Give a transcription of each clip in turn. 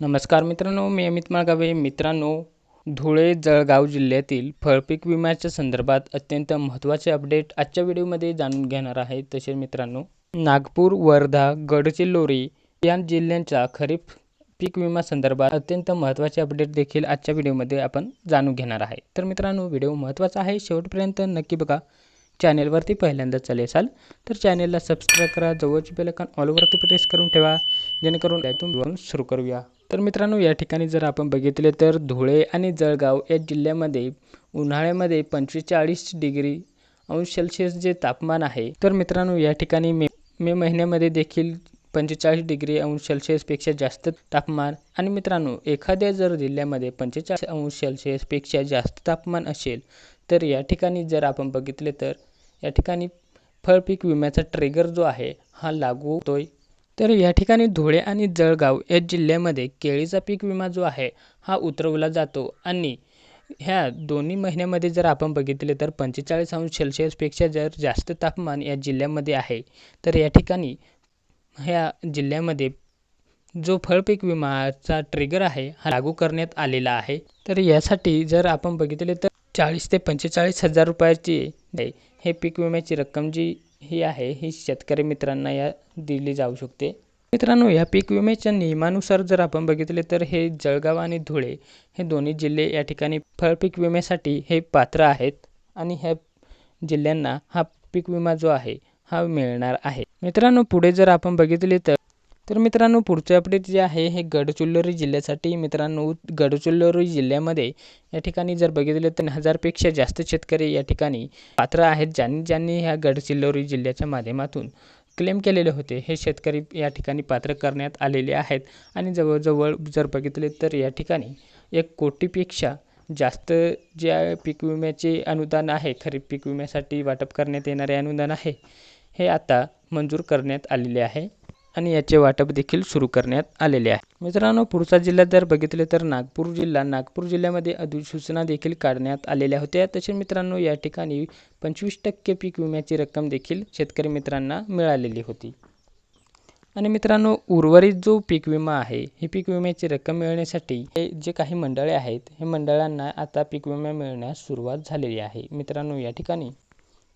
नमस्कार मित्रांनो मी अमित माळगावे. मित्रांनो धुळे जळगाव जिल्ह्यातील फळपीक विम्याच्या संदर्भात अत्यंत महत्त्वाचे अपडेट आजच्या व्हिडिओमध्ये जाणून घेणार आहे. तसेच मित्रांनो नागपूर वर्धा गडचिरोली या जिल्ह्यांच्या खरीप पीक विमा संदर्भात अत्यंत महत्त्वाचे अपडेट देखील आजच्या व्हिडिओमध्ये आपण जाणून घेणार आहे. तर मित्रांनो व्हिडिओ महत्त्वाचा आहे. शेवटपर्यंत नक्की बघा. चॅनेलवरती पहिल्यांदा चालेल असाल तर चॅनेलला सबस्क्राईब करा. जवळची बेलकॉन ऑलवरती प्रेस करून ठेवा. जेणेकरून त्यातून सुरू करूया. तर मित्रांनो या ठिकाणी जर आपण बघितले तर धुळे आणि जळगाव या जिल्ह्यामध्ये उन्हाळ्यामध्ये पंचेचाळीस डिग्री अंश सेल्सिअस जे तापमान आहे तर मित्रांनो या ठिकाणी मे मे महिन्यामध्ये देखील पंचेचाळीस डिग्री अंश सेल्सिअसपेक्षा जास्त तापमान आणि मित्रांनो एखाद्या जर जिल्ह्यामध्ये पंचेचाळीस अंश सेल्सिअसपेक्षा जास्त तापमान असेल तर या ठिकाणी जर आपण बघितले तर या ठिकाणी फळपीक विम्याचा ट्रिगर जो आहे हा लागू होतोय. तर या ठिकाणी धुळे आणि जळगाव या जिल्ह्यामध्ये केळीचा पीक विमा जो आहे हा उतरवला जातो. आणि ह्या दोन्ही महिन्यामध्ये जर आपण बघितले तर पंचेचाळीस अंश सेल्सिअसपेक्षा जर जास्त तापमान या जिल्ह्यामध्ये आहे तर या ठिकाणी ह्या जिल्ह्यामध्ये जो फळपीक विमाचा ट्रिगर आहे हा लागू करण्यात आलेला आहे. तर यासाठी जर आपण बघितले तर चाळीस ते पंचेचाळीस हजार रुपयाची हे पीक विम्याची रक्कम जी ही आहे ही शेतकरी मित्रांना या दिली जाऊ शकते. मित्रांनो या पीक विम्याच्या नियमानुसार जर आपण बघितले तर हे जळगाव आणि धुळे हे दोन्ही जिल्हे या ठिकाणी फळपीक विम्यासाठी हे पात्र आहेत आणि ह्या जिल्ह्यांना हा पीक विमा जो आहे हा मिळणार आहे. मित्रांनो पुढे जर आपण बघितले तर तर मित्रांनो पुढचे अपडेट जे आहे हे गडचिरोली जिल्ह्यासाठी मित्रांनो गडचिरोली जिल्ह्यामध्ये या ठिकाणी जर बघितले तर हजारपेक्षा जास्त शेतकरी या ठिकाणी पात्र आहेत ज्यांनी ज्यांनी ह्या गडचिरोली जिल्ह्याच्या माध्यमातून क्लेम केलेले होते. हे शेतकरी या ठिकाणी पात्र करण्यात आलेले आहेत. आणि जवळजवळ जर बघितले तर या ठिकाणी एक कोटीपेक्षा जास्त ज्या पीक विम्याचे अनुदान आहे खरीप पीक विम्यासाठी वाटप करण्यात येणारे अनुदान आहे हे आता मंजूर करण्यात आलेले आहे. आणि याचे वाटप देखील सुरू करण्यात आलेले आहे. मित्रांनो पुढचा जिल्हा जर बघितले तर नागपूर जिल्हा. नागपूर जिल्ह्यामध्ये अधिसूचना देखील काढण्यात आलेल्या होत्या. तसेच मित्रांनो या ठिकाणी पंचवीस टक्के पीक विम्याची रक्कम देखील शेतकरी मित्रांना मिळालेली होती. आणि मित्रांनो उर्वरित जो पीक विमा आहे ही पीक विम्याची रक्कम मिळण्यासाठी हे जे काही मंडळे आहेत हे मंडळांना आता पीक विमा मिळण्यास सुरुवात झालेली आहे. मित्रांनो या ठिकाणी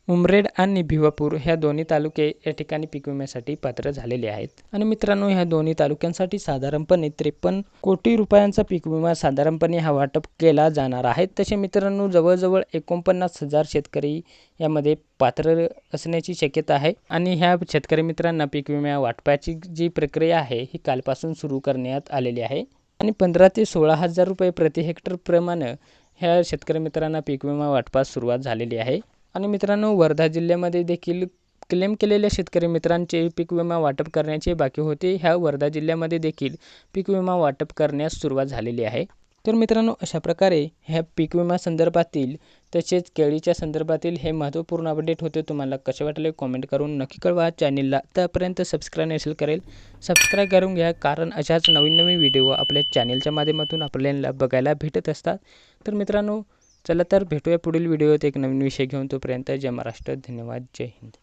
उमरेड आणि भिवापूर ह्या दोन्ही तालुके या ठिकाणी पीक विम्यासाठी पात्र झालेले आहेत. आणि मित्रांनो ह्या दोन्ही तालुक्यांसाठी साधारणपणे त्रेपन्न कोटी रुपयांचा पीक विमा साधारणपणे हा वाटप केला जाणार आहे. तसे मित्रांनो जवळजवळ एकोणपन्नास हजार शेतकरी यामध्ये पात्र असण्याची शक्यता आहे. आणि ह्या शेतकरी मित्रांना पीक विमा वाटपाची जी प्रक्रिया आहे ही कालपासून सुरू करण्यात आलेली आहे. आणि पंधरा ते सोळा हजार रुपये प्रति हेक्टर प्रमाणे ह्या शेतकरी मित्रांना पीक विमा वाटपास सुरुवात झालेली आहे. आणि मित्रांनो वर्धा जिल्ह्यामध्ये देखील क्लेम केलेल्या शेतकरी मित्रांचे पीक विमा वाटप करण्याचे बाकी होते. ह्या वर्धा जिल्ह्यामध्ये देखील पीक विमा वाटप करण्यास सुरुवात झालेली आहे. तर मित्रांनो अशा प्रकारे ह्या पीक विमा संदर्भातील तसेच केळीच्या संदर्भातील हे महत्त्वपूर्ण अपडेट होते तुम्हाला कसे वाटले कॉमेंट करून नक्की कळवा. चॅनेलला त्यापर्यंत सबस्क्राईब नसेल करेल सबस्क्राईब करून घ्या कारण अशाच नवीन नवीन व्हिडिओ आपल्या चॅनेलच्या माध्यमातून आपल्याला बघायला भेटत असतात. तर मित्रांनो चला तर भेटूया पुढील व्हिडिओत एक नवीन विषय घेऊन. तोपर्यंत जय महाराष्ट्र धन्यवाद जय हिंद.